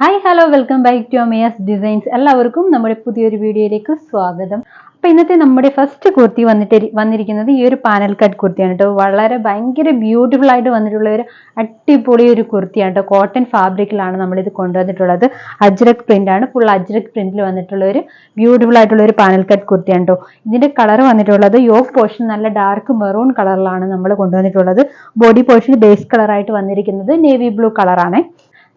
Hi hello welcome back to Ameya's designs എല്ലാവർക്കും നമ്മുടെ പുതിയൊരു വീഡിയോയിലേക്ക് സ്വാഗതം. അപ്പോൾ ഇന്നത്തെ നമ്മുടെ ഫസ്റ്റ് കുർത്തി വന്നിട്ട് വന്നിരിക്കുന്നത് ഈ ഒരു പാനൽ കട്ട് കുർത്തിയാണ് കേട്ടോ വളരെ ഭയങ്കര ബ്യൂട്ടിഫുൾ ആയിട്ട് വന്നിട്ടുള്ള ഒരു അടിപൊളി ഒരു കുർത്തിയാണ് കേട്ടോ കോട്ടൺ ഫാബ്രിക്കിലാണ് നമ്മളിത് കൊണ്ടുവന്നിട്ടുള്ളത്. അജ്രക് പ്രിന്റ് ആണ്. ഫുൾ അജ്രക് പ്രിന്റിൽ വന്നിട്ടുള്ള ഒരു ബ്യൂട്ടിഫുൾ ആയിട്ടുള്ള ഒരു പാനൽ കട്ട് കുർത്തിയാണ് കേട്ടോ ഇതിന്റെ കളർ വന്നിട്ടുള്ളത് യോഗ് പോർഷൻ നല്ല ഡാർക്ക് മെറൂൺ കളറിലാണ് നമ്മൾ കൊണ്ടുവന്നിട്ടുള്ളത്. ബോഡി പോർഷൻ ബേസ് കളറായിട്ട് വന്നിരിക്കുന്നത് നേവി ബ്ലൂ കളറാണ്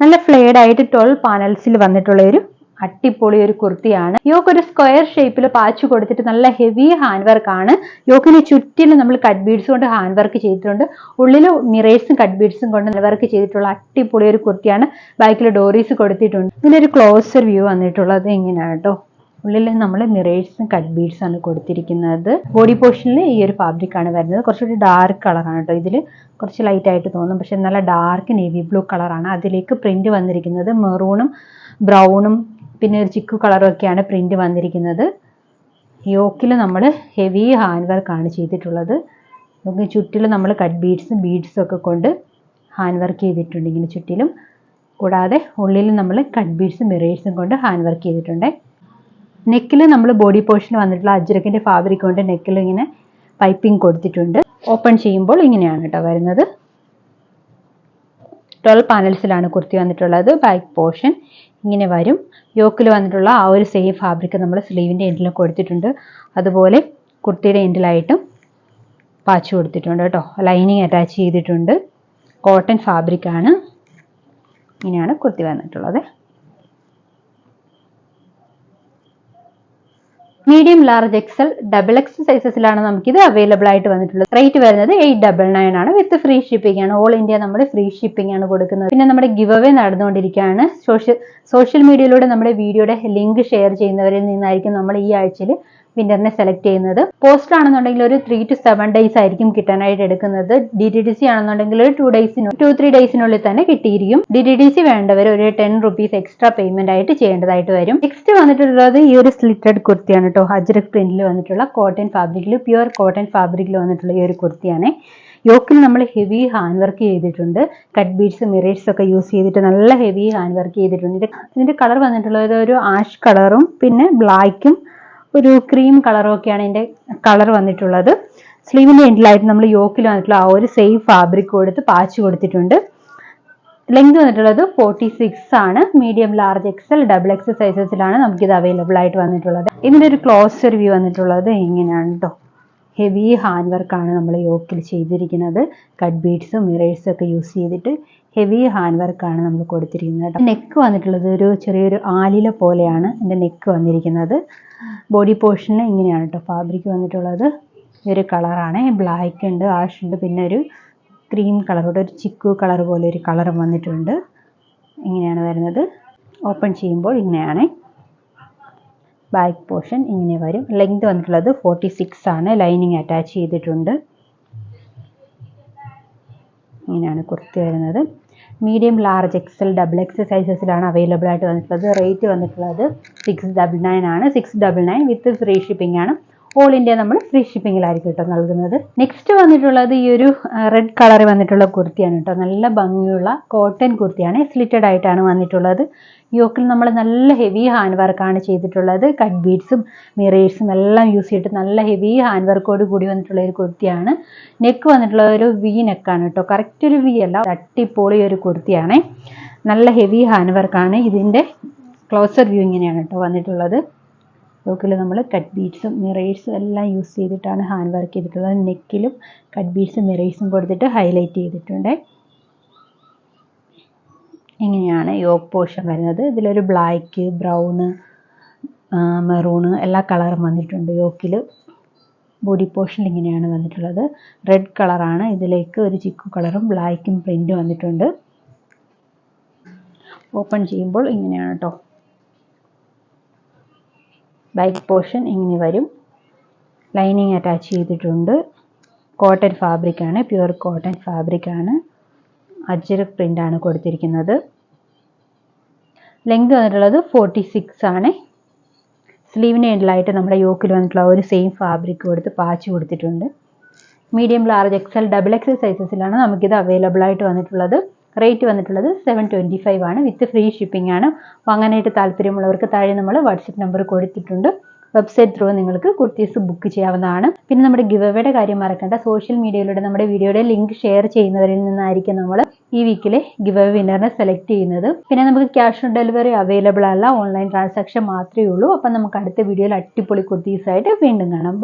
നല്ല ഫ്ലെയർഡ് ആയിട്ട് ട്വൽവ് പാനൽസിൽ വന്നിട്ടുള്ള ഒരു അട്ടിപ്പൊളി ഒരു കുർത്തിയാണ്. യോക്ക് ഒരു സ്ക്വയർ ഷേപ്പിൽ പാച്ച് കൊടുത്തിട്ട് നല്ല ഹെവി ഹാൻഡ് വർക്ക് ആണ്. യോക്കിന് ചുറ്റിലും നമ്മൾ കട്ട് ബീഡ്സ് കൊണ്ട് ഹാൻഡ് വർക്ക് ചെയ്തിട്ടുണ്ട്. ഉള്ളിൽ മിറേഴ്സും കട്ട് ബീഡ്സും കൊണ്ട് വർക്ക് ചെയ്തിട്ടുള്ള അട്ടിപ്പൊളി ഒരു കുർത്തിയാണ്. ബാക്കിൽ ഡോറീസ് കൊടുത്തിട്ടുണ്ട്. ഇതിനൊരു ക്ലോസർ വ്യൂ വന്നിട്ടുള്ളത് ഇങ്ങനെയാണ് കേട്ടോ ഉള്ളിൽ നമ്മൾ മിറേഴ്സും കട്ട് ബീഡ്സ് ആണ് കൊടുത്തിരിക്കുന്നത്. ബോഡി പോർഷനിൽ ഈ ഒരു ഫാബ്രിക് ആണ് വരുന്നത്. കുറച്ചൊരു ഡാർക്ക് കളറാണ് കേട്ടോ ഇതിൽ കുറച്ച് ലൈറ്റ് ആയിട്ട് തോന്നും. പക്ഷെ നല്ല ഡാർക്ക് നേവി ബ്ലൂ കളറാണ് അതിലേക്ക് പ്രിന്റ് വന്നിരിക്കുന്നത് മെറൂണും ബ്രൗണും പിന്നെ ഒരു ചിക്കു കളറും ഒക്കെയാണ് പ്രിന്റ് വന്നിരിക്കുന്നത്. യോക്കിൽ നമ്മൾ ഹെവി ഹാൻഡ് വർക്ക് ആണ് ചെയ്തിട്ടുള്ളത്. ചുറ്റിലും നമ്മൾ കട്ട് ബീഡ്സും ബീഡ്സും ഒക്കെ കൊണ്ട് ഹാൻഡ് വർക്ക് ചെയ്തിട്ടുണ്ട് ഇങ്ങനെ ചുറ്റിലും. കൂടാതെ ഉള്ളിൽ നമ്മൾ കട്ട് ബീഡ്സും മിറേഴ്സും കൊണ്ട് ഹാൻഡ് വർക്ക് ചെയ്തിട്ടുണ്ട്. നെക്കിൽ നമ്മൾ ബോഡി പോർഷൻ വന്നിട്ടുള്ള അജ്രക്കിന്റെ ഫാബ്രിക് കൊണ്ട് നെക്കിൽ ഇങ്ങനെ പൈപ്പിംഗ് കൊടുത്തിട്ടുണ്ട്. ഓപ്പൺ ചെയ്യുമ്പോൾ ഇങ്ങനെയാണ് കേട്ടോ വരുന്നത്. ട്വൽവ് പാനൽസിലാണ് കുർത്തി വന്നിട്ടുള്ളത്. ബാക്ക് പോർഷൻ ഇങ്ങനെ വരും. യോക്കിൽ വന്നിട്ടുള്ള ആ ഒരു സെയിം ഫാബ്രിക് നമ്മൾ സ്ലീവിന്റെ എൻഡിൽ കൊടുത്തിട്ടുണ്ട്. അതുപോലെ കുർത്തിയുടെ എൻഡിലായിട്ടും പാച്ച് കൊടുത്തിട്ടുണ്ട് കേട്ടോ ലൈനിങ് അറ്റാച്ച് ചെയ്തിട്ടുണ്ട്. കോട്ടൺ ഫാബ്രിക് ആണ് ഇങ്ങനെയാണ് കുർത്തി വന്നിട്ടുള്ളത്. Medium large XL double X സൈസസിലാണ് നമുക്കിത് അവൈലബിൾ ആയിട്ട് വന്നിട്ടുള്ളത്. റേറ്റ് വരുന്നത് എയ്റ്റ് ഡബിൾ നയൻ ആണ്. വിത്ത് ഫ്രീ ഷിപ്പിംഗ് ആണ്. ഓൾ ഇന്ത്യ നമ്മൾ ഫ്രീ ഷിപ്പിംഗ് ആണ് കൊടുക്കുന്നത്. പിന്നെ നമ്മുടെ ഗിവ് അവേ നടന്നുകൊണ്ടിരിക്കുകയാണ് സോഷ്യൽ സോഷ്യൽ മീഡിയയിലൂടെ നമ്മുടെ വീഡിയോയുടെ ലിങ്ക് ഷെയർ ചെയ്യുന്നവരിൽ നിന്നായിരിക്കും നമ്മൾ ഈ ആഴ്ചയിൽ വിന്ററിനെ സെലക്ട് ചെയ്യുന്നത്. പോസ്റ്റർ ആണെന്നുണ്ടെങ്കിൽ ഒരു ത്രീ ടു സെവൻ ഡേയ്സ് ആയിരിക്കും കിട്ടാനായിട്ട് എടുക്കുന്നത്. ഡി ടി ഡി സി ആണെന്നുണ്ടെങ്കിൽ ഒരു ടു ഡേയ്സിന് ടു ത്രീ ഡേയ്സിനുള്ളിൽ തന്നെ കിട്ടിയിരിക്കും. ഡി ടി ഡി സി വേണ്ടവർ ഒരു ടെൻ റുപ്പീസ് എക്സ്ട്രാ പേയ്മെന്റ് ആയിട്ട് ചെയ്യേണ്ടതായിട്ട് വരും. നെക്സ്റ്റ് വന്നിട്ടുള്ളത് ഈ ഒരു സ്ലിറ്റഡ് കുർത്തിയാണ് കേട്ടോ ഹജ്രക് പ്രിന്റിൽ വന്നിട്ടുള്ള കോട്ടൺ ഫാബ്രിക്കിൽ പ്യുവർ കോട്ടൺ ഫാബ്രിക്കിൽ വന്നിട്ടുള്ള ഈ ഒരു കുർത്തിയാണ്. യോക്കിൽ നമ്മൾ ഹെവി ഹാൻഡ് വർക്ക് ചെയ്തിട്ടുണ്ട്. കട്ട് ബീഡ്സ് മിറേഴ്സ് ഒക്കെ യൂസ് ചെയ്തിട്ട് നല്ല ഹെവി ഹാൻഡ് വർക്ക് ചെയ്തിട്ടുണ്ട്. ഇത് ഇതിന്റെ കളർ വന്നിട്ടുള്ളത് ഒരു ആഷ് കളറും പിന്നെ ബ്ലാക്കും ഒരു ക്രീം കളറും ഒക്കെയാണ് ഇതിന്റെ കളർ വന്നിട്ടുള്ളത്. സ്ലീവിന്റെ എൻഡിലായിട്ട് നമ്മൾ യോക്കിൽ വന്നിട്ടുള്ള ആ ഒരു സെയിം ഫാബ്രിക് കൊടുത്ത് പാച്ച് കൊടുത്തിട്ടുണ്ട്. ലെങ്ത് വന്നിട്ടുള്ളത് ഫോർട്ടി സിക്സ് ആണ് medium large XL double XL സൈസസിലാണ് നമുക്കിത് അവൈലബിൾ ആയിട്ട് വന്നിട്ടുള്ളത്. ഇതിന്റെ ഒരു ക്ലോസർ വ്യൂ വന്നിട്ടുള്ളത് ഇങ്ങനെയാണ് കേട്ടോ ഹെവി ഹാൻഡ് വർക്കാണ് നമ്മൾ യോക്കിൽ ചെയ്തിരിക്കുന്നത്. കട്ട് ബീഡ്സും മിറേഴ്സും ഒക്കെ യൂസ് ചെയ്തിട്ട് ഹെവി ഹാൻഡ് ആണ് നമ്മൾ കൊടുത്തിരിക്കുന്നത്. നെക്ക് വന്നിട്ടുള്ളത് ഒരു ചെറിയൊരു ആലില പോലെയാണ് എന്റെ നെക്ക് വന്നിരിക്കുന്നത്. ബോഡി പോർഷനിൽ ഇങ്ങനെയാണ് കേട്ടോ ഫാബ്രിക് വന്നിട്ടുള്ളത്. ഒരു കളറാണ് ബ്ലാക്ക് ഉണ്ട് ആഷ് ഉണ്ട് പിന്നെ ഒരു ക്രീം കളറോടെ ഒരു ചിക്കു കളർ പോലെ ഒരു കളറും വന്നിട്ടുണ്ട്. ഇങ്ങനെയാണ് വരുന്നത്. ഓപ്പൺ ചെയ്യുമ്പോൾ ഇങ്ങനെയാണ്. ബാക്ക് പോർഷൻ ഇങ്ങനെ വരും. ലെങ്ത് വന്നിട്ടുള്ളത് ഫോർട്ടി സിക്സ് ആണ്. ലൈനിങ് അറ്റാച്ച് ചെയ്തിട്ടുണ്ട്. ഇങ്ങനെയാണ് കുർത്തി വരുന്നത്. Medium large XL double X സൈസസിലാണ് available ആയിട്ട് വന്നിട്ടുള്ളത്. റേറ്റ് വന്നിട്ടുള്ളത് സിക്സ് ഡബിൾ നയൻ ആണ്. Six double nine with free shipping ആണ്. ഓൾ ഇന്ത്യ നമ്മൾ ഫ്രീ ഷിപ്പിങ്ങിലായിരിക്കും കേട്ടോ നൽകുന്നത്. നെക്സ്റ്റ് വന്നിട്ടുള്ളത് ഈ ഒരു റെഡ് കളറിൽ വന്നിട്ടുള്ള കുർത്തിയാണ് കേട്ടോ. നല്ല ഭംഗിയുള്ള കോട്ടൺ കുർത്തിയാണ്. സ്ലിറ്റഡ് ആയിട്ടാണ് വന്നിട്ടുള്ളത്. യോക്കിൽ നമ്മൾ നല്ല ഹെവി ഹാൻഡ് വർക്കാണ് ചെയ്തിട്ടുള്ളത്. കട്ട് ബീഡ്സും മിറേഴ്സും എല്ലാം യൂസ് ചെയ്തിട്ട് നല്ല ഹെവി ഹാൻഡ് വർക്കോട് കൂടി വന്നിട്ടുള്ള ഒരു കുർത്തിയാണ്. നെക്ക് വന്നിട്ടുള്ള ഒരു വി നെക്കാണ് കേട്ടോ കറക്റ്റ് ഒരു വി അല്ല തട്ടിപ്പൊളി ഒരു കുർത്തിയാണ്. നല്ല ഹെവി ഹാൻഡ് വർക്കാണ് ഇതിന്റെ ക്ലോസർ വ്യൂ ഇങ്ങനെയാണ് കേട്ടോ വന്നിട്ടുള്ളത്. യോക്കിൽ നമ്മൾ കട്ട് ബീഡ്സും മിറേഴ്സും എല്ലാം യൂസ് ചെയ്തിട്ടാണ് ഹാൻഡ് വർക്ക് ചെയ്തിട്ടുള്ളത്. നെക്കിലും കട്ട് ബീഡ്സും മിറേഴ്സും കൊടുത്തിട്ട് ഹൈലൈറ്റ് ചെയ്തിട്ടുണ്ട്. ഇങ്ങനെയാണ് യോഗ പോർഷൻ വരുന്നത്. ഇതിലൊരു ബ്ലാക്ക് ബ്രൗണ് മെറൂണ് എല്ലാ കളറും വന്നിട്ടുണ്ട് യോക്കിൽ ബോഡി പോർഷൻ ഇങ്ങനെയാണ് വന്നിട്ടുള്ളത്. റെഡ് കളറാണ്. ഇതിലേക്ക് ഒരു ചിക്കു കളറും ബ്ലാക്കും പ്രിന്റും വന്നിട്ടുണ്ട്. ഓപ്പൺ ചെയ്യുമ്പോൾ ഇങ്ങനെയാണ് കേട്ടോ ബൈക്ക് പോർഷൻ ഇങ്ങനെ വരും. ലൈനിങ് അറ്റാച്ച് ചെയ്തിട്ടുണ്ട്. കോട്ടൺ ഫാബ്രിക്കാണ് പ്യുവർ കോട്ടൺ ഫാബ്രിക്കാണ് അജ്രക് ആണ് കൊടുത്തിരിക്കുന്നത്. ലെങ്ത് വന്നിട്ടുള്ളത് ഫോർട്ടി സിക്സ് ആണ് സ്ലീവിന് എൻഡിലായിട്ട് നമ്മുടെ യോക്കിൽ വന്നിട്ടുള്ള ഒരു സെയിം ഫാബ്രിക് കൊടുത്ത് പാച്ച് കൊടുത്തിട്ടുണ്ട്. Medium large XL double XL സൈസസിലാണ് നമുക്കിത് അവൈലബിൾ ആയിട്ട് വന്നിട്ടുള്ളത്. റേറ്റ് വന്നിട്ടുള്ളത് സെവൻ ട്വന്റി ഫൈവ് ആണ്. വിത്ത് ഫ്രീ ഷിപ്പിംഗ് ആണ്. വാങ്ങാനായിട്ട് താല്പര്യമുള്ളവർക്ക് താഴെ നമ്മൾ വാട്സപ്പ് നമ്പർ കൊടുത്തിട്ടുണ്ട്. വെബ്സൈറ്റ് ത്രൂ നിങ്ങൾക്ക് കുർത്തീസ് ബുക്ക് ചെയ്യാവുന്നതാണ്. പിന്നെ നമ്മുടെ ഗിവവേയുടെ കാര്യം മറക്കേണ്ട. സോഷ്യൽ മീഡിയയിലൂടെ നമ്മുടെ വീഡിയോയുടെ ലിങ്ക് ഷെയർ ചെയ്യുന്നവരിൽ നിന്നായിരിക്കും നമ്മൾ ഈ വീക്കിലെ ഗിവ് വിന്നറിനെ സെലക്ട് ചെയ്യുന്നത്. പിന്നെ നമുക്ക് ക്യാഷ് ഓൺ ഡെലിവറി അവൈലബിൾ അല്ല. ഓൺലൈൻ ട്രാൻസാക്ഷൻ മാത്രമേ ഉള്ളൂ. അപ്പം നമുക്ക് അടുത്ത വീഡിയോയിൽ അടിപൊളി കുർത്തീസായിട്ട് വീണ്ടും കാണാം.